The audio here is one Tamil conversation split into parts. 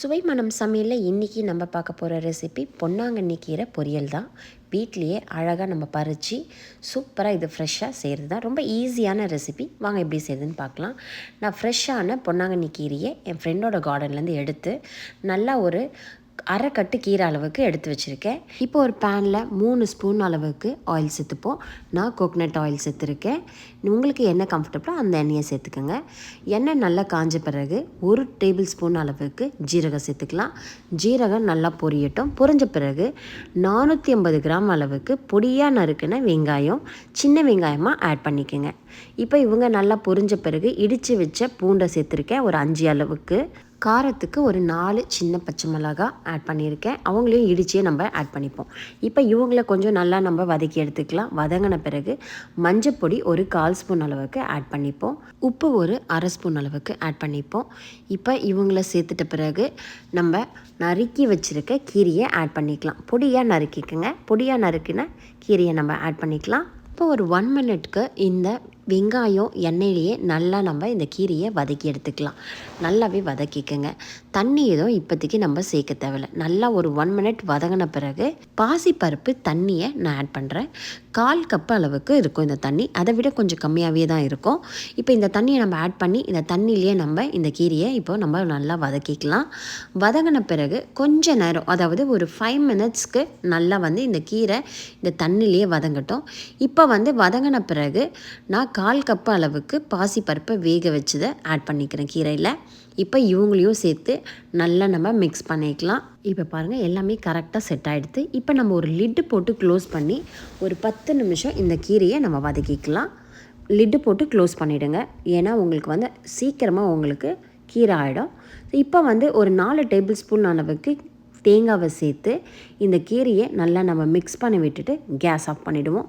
சுவை மனம் சமையலில் இன்றைக்கி நம்ம பார்க்க போகிற ரெசிபி பொன்னாங்கண்ணி கீரை பொரியல் தான். வீட்லேயே அழகாக நம்ம பறித்து சூப்பராக இது ஃப்ரெஷ்ஷாக செய்கிறது தான் ரொம்ப ஈஸியான ரெசிபி வாங்க எப்படி செய்யுதுன்னு பார்க்கலாம். நான் ஃப்ரெஷ்ஷான பொன்னாங்கண்ணி கீரையை என் ஃப்ரெண்டோட கார்டன்லேருந்து எடுத்து நல்லா ஒரு அரை கட்டு கீரை அளவுக்கு எடுத்து வச்சுருக்கேன். இப்போ ஒரு பேனில் மூணு ஸ்பூன் அளவுக்கு ஆயில் சேர்த்துப்போம். நான் கோகனட் ஆயில் சேர்த்துருக்கேன். உங்களுக்கு என்ன கம்ஃபர்டபுளோ அந்த எண்ணெயை சேர்த்துக்கோங்க. எண்ணெய் நல்லா காஞ்ச பிறகு ஒரு டேபிள் ஸ்பூன் அளவுக்கு ஜீரகம் சேர்த்துக்கலாம். ஜீரகம் நல்லா பொரியட்டும். பொரிஞ்ச பிறகு நானூற்றி ஐம்பது கிராம் அளவுக்கு பொடியாக நறுக்குன வெங்காயம் சின்ன வெங்காயமாக ஆட் பண்ணிக்கோங்க. இப்போ இவங்க நல்லா பொரிஞ்ச பிறகு இடித்து வச்ச பூண்டை சேர்த்துருக்கேன். ஒரு அஞ்சு அளவுக்கு. காரத்துக்கு ஒரு நாலு சின்ன பச்சை மிளகா ஆட் பண்ணியிருக்கேன். அவங்களையும் இடிச்சே நம்ம ஆட் பண்ணிப்போம். இப்போ இவங்கள கொஞ்சம் நல்லா நம்ம வதக்கி எடுத்துக்கலாம். வதங்கின பிறகு மஞ்சப்பொடி ஒரு கால் ஸ்பூன் அளவுக்கு ஆட் பண்ணிப்போம். உப்பு ஒரு அரை ஸ்பூன் அளவுக்கு ஆட் பண்ணிப்போம். இப்போ இவங்கள சேர்த்துட்ட பிறகு நம்ம நறுக்கி வச்சுருக்க கீரையை ஆட் பண்ணிக்கலாம். பொடியாக நறுக்கிக்கோங்க. பொடியாக நறுக்கின கீரையை நம்ம ஆட் பண்ணிக்கலாம். இப்போ ஒரு ஒன் மினிட்க்கு இந்த வெங்காயம் எண்ணெயிலேயே நல்லா நம்ம இந்த கீரையை வதக்கி எடுத்துக்கலாம். நல்லாவே வதக்கிக்கோங்க. தண்ணி எதுவும் இப்போதைக்கு நம்ம சேர்க்க தேவையில்ல. நல்லா ஒரு ஒன் மினிட் வதங்கின பிறகு பாசிப்பருப்பு தண்ணியை நான் ஆட் பண்ணுறேன் கால் கப் அளவுக்கு இருக்கும் இந்த தண்ணி. அதை விட கொஞ்சம் கம்மியாகவே தான் இருக்கும். இப்போ இந்த தண்ணியை நம்ம ஆட் பண்ணி இந்த தண்ணியிலேயே நம்ம இந்த கீரையை இப்போ நம்ம நல்லா வதக்கிக்கலாம். வதங்கின பிறகு கொஞ்ச நேரம் அதாவது ஒரு ஃபைவ் மினிட்ஸ்க்கு நல்லா வந்து இந்த கீரை இந்த தண்ணியிலேயே வதங்கட்டும். இப்போ வந்து வதங்கின பிறகு நான் கால் கப் அளவுக்கு பாசிப்பருப்பை வேக வச்சதை ஆட் பண்ணிக்கிறேன் கீரையில். இப்போ இவங்களையும் சேர்த்து நல்லா நம்ம மிக்ஸ் பண்ணிக்கலாம். இப்போ பாருங்கள் எல்லாமே கரெக்டாக செட் ஆகிடுது இப்போ நம்ம ஒரு லிட்டு போட்டு க்ளோஸ் பண்ணி ஒரு பத்து நிமிஷம் இந்த கீரையை நம்ம வதக்கிக்கலாம். லிட்டு போட்டு க்ளோஸ் பண்ணிவிடுங்க ஏன்னா உங்களுக்கு வந்து சீக்கிரமாக உங்களுக்கு கீரை ஆகிடும் இப்போ வந்து ஒரு நாலு டேபிள் ஸ்பூன் அளவுக்கு தேங்காவை சேர்த்து இந்த கீரையை நல்லா நம்ம மிக்ஸ் பண்ணி விட்டுட்டு கேஸ் ஆஃப் பண்ணிவிடுவோம்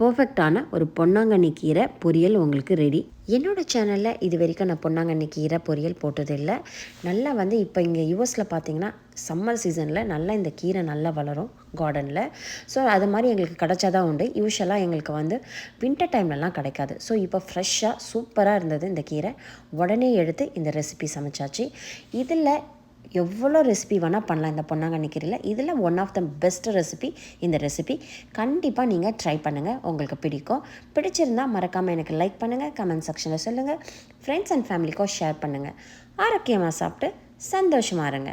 பர்ஃபெக்டான ஒரு பொன்னாங்கண்ணி கீரை பொரியல் உங்களுக்கு ரெடி என்னோடய சேனலில் இது வரைக்கும் நான் பொன்னாங்கண்ணி கீரை பொரியல் போட்டதில்லை. நல்லா வந்து இப்போ இங்கே யூஎஸில் பார்த்தீங்கன்னா சம்மர் சீசனில் நல்லா இந்த கீரை நல்லா வளரும் கார்டனில் ஸோ அது மாதிரி எங்களுக்கு கிடைச்சாதான் உண்டு. யூஸ்வலாக எங்களுக்கு வந்து வின்டர் டைம்லலாம் கிடைக்காது. ஸோ இப்போ ஃப்ரெஷ்ஷாக சூப்பராக இருந்தது இந்த கீரை. உடனே எடுத்து இந்த ரெசிபி சமைச்சாச்சு. இதில் எவ்வளோ ரெசிபி வேணால் பண்ணலாம் இந்த பொன்னாங்கண்ணி கீரையில். இதில் one of the best recipe இந்த ரெசிபி கண்டிப்பாக நீங்கள் ட்ரை பண்ணுங்கள் உங்களுக்கு பிடிக்கும். பிடிச்சிருந்தால் மறக்காமல் எனக்கு லைக் பண்ணுங்கள் கமெண்ட் செக்ஷனில் சொல்லுங்கள் ஃப்ரெண்ட்ஸ் அண்ட் ஃபேமிலிக்கும் ஷேர் பண்ணுங்கள் ஆரோக்கியமாக சாப்பிட்டு சந்தோஷமாக இருங்க.